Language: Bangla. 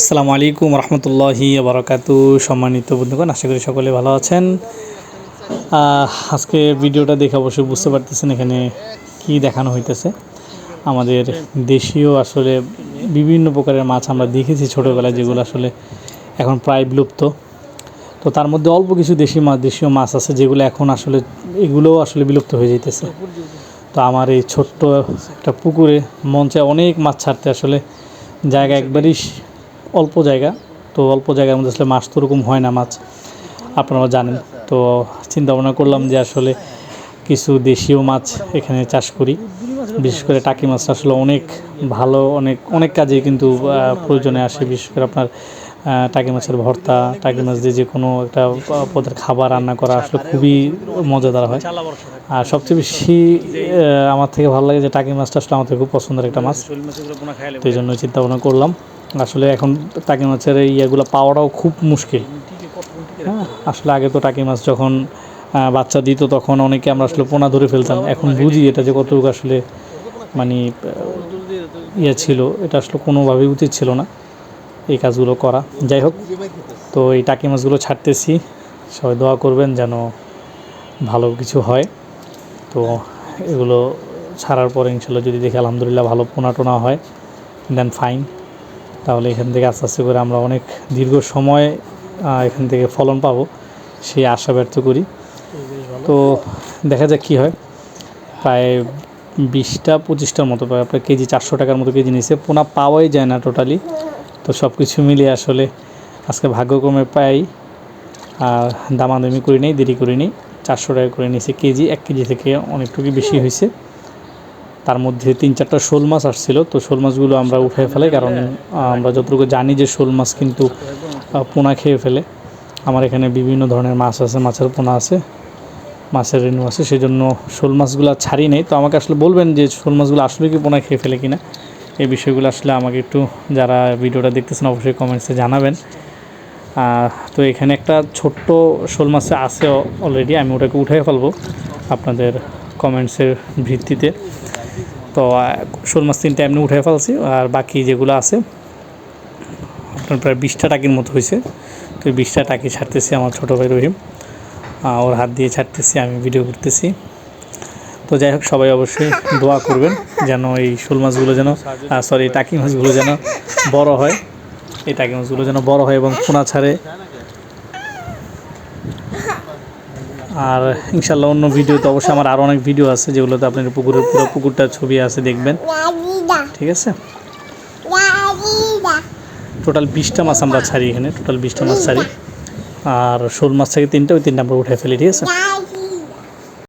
আসসালামু আলাইকুম রহমতুল্লাহি বারাকাতু সম্মানিত বন্ধুগণ, আশা করি সকলে ভালো আছেন। আজকে ভিডিওটা দেখে অবশ্যই বুঝতে পারতেছেন এখানে কি দেখানো হইতেছে। আমাদের দেশীয় আসলে বিভিন্ন প্রকারের মাছ আমরা দেখেছি ছোটোবেলায়, যেগুলো আসলে এখন প্রায় বিলুপ্ত। তো তার মধ্যে অল্প কিছু দেশি মাছ দেশীয় মাছ আছে, যেগুলো এখন আসলে এগুলোও আসলে বিলুপ্ত হয়ে যাইতেছে। তো আমার এই ছোট্ট একটা পুকুরে মঞ্চে অনেক মাছ ছাড়তে, আসলে জায়গা একবারই অল্প জায়গা, তো অল্প জায়গার মধ্যে আসলে মাছ তো ওরকম হয় না মাছ, আপনারা জানেন। তো চিন্তা ভাবনা করলাম যে আসলে কিছু দেশীয় মাছ এখানে চাষ করি। বিশেষ করে টাকি মাছটা আসলে অনেক ভালো, অনেক অনেক কাজে কিন্তু প্রয়োজনে আসে। বিশেষ করে আপনার টাকি মাছের ভর্তা, টাকি মাছ দিয়ে যে কোনো একটা পদের খাবার রান্না করা আসলে খুবই মজাদার হয়। আর সবচেয়ে বেশি আমার থেকে ভালো লাগে যে টাকি মাছটা আসলে আমার থেকে খুব পছন্দের একটা মাছ। তো এই জন্য চিন্তা ভাবনা করলাম। আসলে এখন টাকি মাছের ইয়েগুলো পাওয়াটাও খুব মুশকিল। হ্যাঁ আসলে আগে তো টাকি মাছ যখন বাচ্চা দিত তখন অনেকে আমরা আসলে পোনা ধরে ফেলতাম। এখন বুঝি এটা যে কতটুকু আসলে মানে ইয়ে ছিল, এটা আসলে কোনোভাবেই উচিত ছিল না এই কাজগুলো করা। যাই হোক, তো এই টাকি মাছগুলো ছাড়তেছি। সবাই দোয়া করবেন যেন ভালো কিছু হয়। তো এগুলো ছাড়ার পরে ইনশাল্লাহ যদি দেখি আলহামদুলিল্লাহ ভালো পোনা টোনা হয় দেন ফাইন তাহলে এখান থেকে আস্তে আস্তে করে আমরা অনেক দীর্ঘ সময় এখান থেকে ফলন পাবো, সেই আশা ব্যর্থ করি। তো দেখা যাক কী হয়। প্রায় বিশটা, পঁচিশটার মতো, প্রায় আপনার কেজি চারশো টাকার মতো কেজি নিয়েছে। পোনা পাওয়াই যায় না টোটালি তো সব কিছু মিলিয়ে আসলে আজকে ভাগ্যক্রমে পাই আর দামাদামি করি নেই, দেরি করি নেই। চারশো টাকা করে নিয়েছে কেজি, এক কেজি থেকে অনেকটুকু বেশি হয়েছে। তার মধ্যে তিন চারটা শোল মাছ আসছিল, তো শোল মাছগুলো আমরা উঠে ফেলে, কারণ আমরা যতটুকু জানি যে শোল মাছ কিন্তু পোনা খেয়ে ফেলে। আমার এখানে বিভিন্ন ধরনের মাছ আছে, মাছের পোনা আছে, মাছের রেণু আছে সেই জন্য শোল মাছগুলো ছাড়ি নেই। তো আমাকে আসলে বলবেন যে শোল মাছগুলো আসলে কি পোনা খেয়ে ফেলে কিনা? এই বিষয়গুলো আসলে আমাকে একটু যারা ভিডিওটা দেখতেছেন অবশ্যই কমেন্টসে জানাবেন। তো এখানে একটা ছোট্ট শোল মাছ আছে অলরেডি, আমি ওটাকে উঠে ফেলব আপনাদের কমেন্টসের ভিত্তিতে। তো শোল মাছ তিনটা এমনি উঠে ফেলছি আর বাকি যেগুলো আছে, আপনার প্রায় বিশটা টাকির মতো হয়েছে। তো বিশটা টাকি ছাড়তেছি আমার ছোটো ভাই রহিম। ওর হাত দিয়ে ছাড়তেছি, আমি ভিডিও করতেছি। তো যাই হোক, সবাই অবশ্যই দোয়া করবেন যেন এই শোল মাছগুলো যেন সরি টাকি মাছগুলো যেন বড় হয়। এই টাকি মাছগুলো যেন বড় হয় এবং পোনা ছাড়ে। আর ইনশাল্লাহ অন্য ভিডিওতে অবশ্যই আমার আরও অনেক ভিডিও আছে যেগুলোতে আপনার পুকুরের পুরো পুকুরটার ছবি আছে দেখবেন। ঠিক আছে? টোটাল বিশটা মাছ আমরা ছাড়ি এখানে টোটাল বিশটা মাছ ছাড়ি। আর শোল মাছ থেকে তিনটা ওই তিনটা আমরা উঠে ফেলি ঠিক আছে?